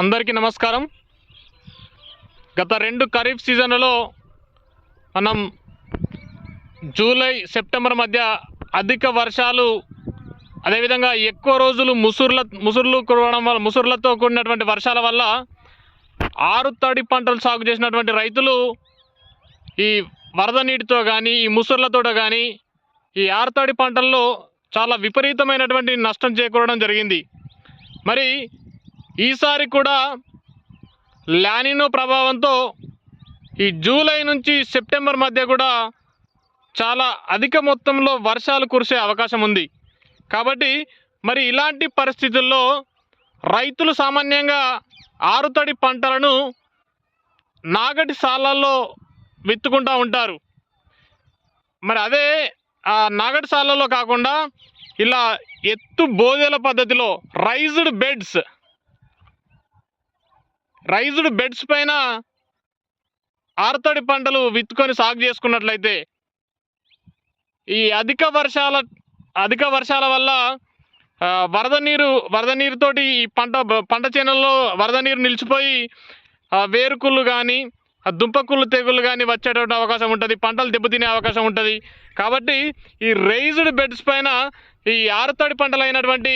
అందరికీ నమస్కారం. గత రెండు ఖరీఫ్ సీజన్లలో మనం జూలై సెప్టెంబర్ మధ్య అధిక వర్షాలు అదేవిధంగా ఎక్కువ రోజులు ముసుర్ల ముసుర్లు కురవడం వల్ల ముసుర్లతో కూడినటువంటి వర్షాల వల్ల ఆరు తడి పంటలు సాగు చేసినటువంటి రైతులు ఈ వరద నీటితో కానీ ఈ ముసుర్లతో కానీ ఈ ఆరు తడి పంటల్లో చాలా విపరీతమైనటువంటి నష్టం చేకూరడం జరిగింది. మరి ఈసారి కూడా లానినో ప్రభావంతో ఈ జూలై నుంచి సెప్టెంబర్ మధ్య కూడా చాలా అధిక మొత్తంలో వర్షాలు కురిసే అవకాశం ఉంది. కాబట్టి మరి ఇలాంటి పరిస్థితుల్లో రైతులు సామాన్యంగా ఆరుతడి పంటలను నాగటి సాలల్లో విత్తుకుంటూ ఉంటారు. మరి అదే ఆ నాగటి సాలల్లో కాకుండా ఇలా ఎత్తు బోదెల పద్ధతిలో రైజ్డ్ బెడ్స్ రైజ్డ్ బెడ్స్ పైన ఆరుతడి పంటలు విత్తుకొని సాగు చేసుకున్నట్లయితే ఈ అధిక వర్షాల అధిక వర్షాల వల్ల వరద నీరు వరద నీరుతోటి ఈ పంట పంట చేనుల్లో వరద నీరు నిలిచిపోయి వేరుకుళ్ళు కానీ దుంపకుళ్ళు తెగుళ్ళు కానీ వచ్చేటువంటి అవకాశం ఉంటుంది పంటలు దెబ్బతినే అవకాశం ఉంటుంది. కాబట్టి ఈ రైజ్డ్ బెడ్స్ పైన ఈ ఆరుతడి పంటలు అయినటువంటి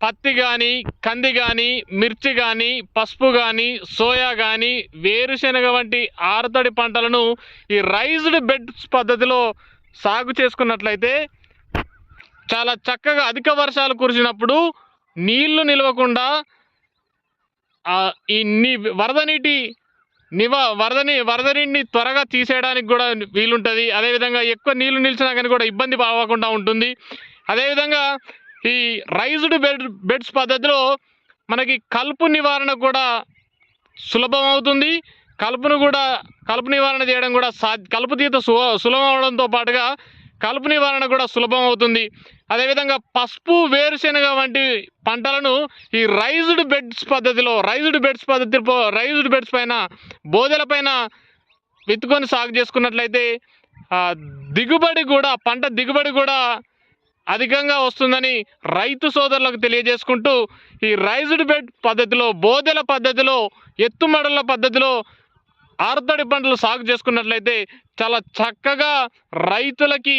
పత్తి కానీ కంది కానీ మిర్చి కానీ పసుపు కానీ సోయా కానీ వేరుశెనగ వంటి ఆరుతడి పంటలను ఈ రైజ్డ్ బెడ్స్ పద్ధతిలో సాగు చేసుకున్నట్లయితే చాలా చక్కగా అధిక వర్షాలు కురిసినప్పుడు నీళ్ళు నిలవకుండా ఈ నీ వరద నీటి నివ వరదని వరద నీటిని త్వరగా తీసేయడానికి కూడా వీలుంటుంది. అదేవిధంగా ఎక్కువ నీళ్ళు నిలిచినా కానీ కూడా ఇబ్బంది అవ్వకుండా ఉంటుంది. అదేవిధంగా ఈ రైజ్డ్ బెడ్ బెడ్స్ పద్ధతిలో మనకి కలుపు నివారణ కూడా సులభం అవుతుంది కలుపును కూడా కలుపు నివారణ చేయడం కూడా సా కలుపు తీత సు సులభం అవడంతో పాటుగా కలుపు నివారణ కూడా సులభం అవుతుంది అదేవిధంగా పసుపు వేరుశెనగ వంటి పంటలను ఈ రైజ్డ్ బెడ్స్ పద్ధతిలో రైజ్డ్ బెడ్స్ పద్ధతిలో రైజ్డ్ బెడ్స్ పైన బోదెల పైన విత్తుకొని సాగు చేసుకున్నట్లయితే దిగుబడి కూడా పంట దిగుబడి కూడా అధికంగా వస్తుందని రైతు సోదరులకు తెలియజేసుకుంటూ ఈ రైజ్డ్ బెడ్ పద్ధతిలో బోదెల పద్ధతిలో ఎత్తుమడల పద్ధతిలో ఆరుతడి పంటలు సాగు చేసుకున్నట్లయితే చాలా చక్కగా రైతులకి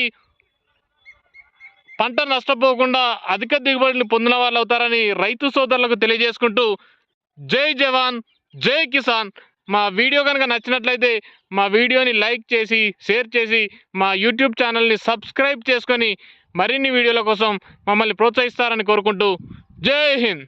పంట నష్టపోకుండా అధిక దిగుబడిని పొందిన వాళ్ళు అవుతారని రైతు సోదరులకు తెలియజేసుకుంటూ జై జవాన్ జై కిసాన్. మా వీడియో కనుక నచ్చినట్లయితే మా వీడియోని లైక్ చేసి షేర్ చేసి మా యూట్యూబ్ ఛానల్ని సబ్స్క్రైబ్ చేసుకొని మరిన్ని వీడియోల కోసం మమ్మల్ని ప్రోత్సహిస్తారని కోరుకుంటూ జై హింద్!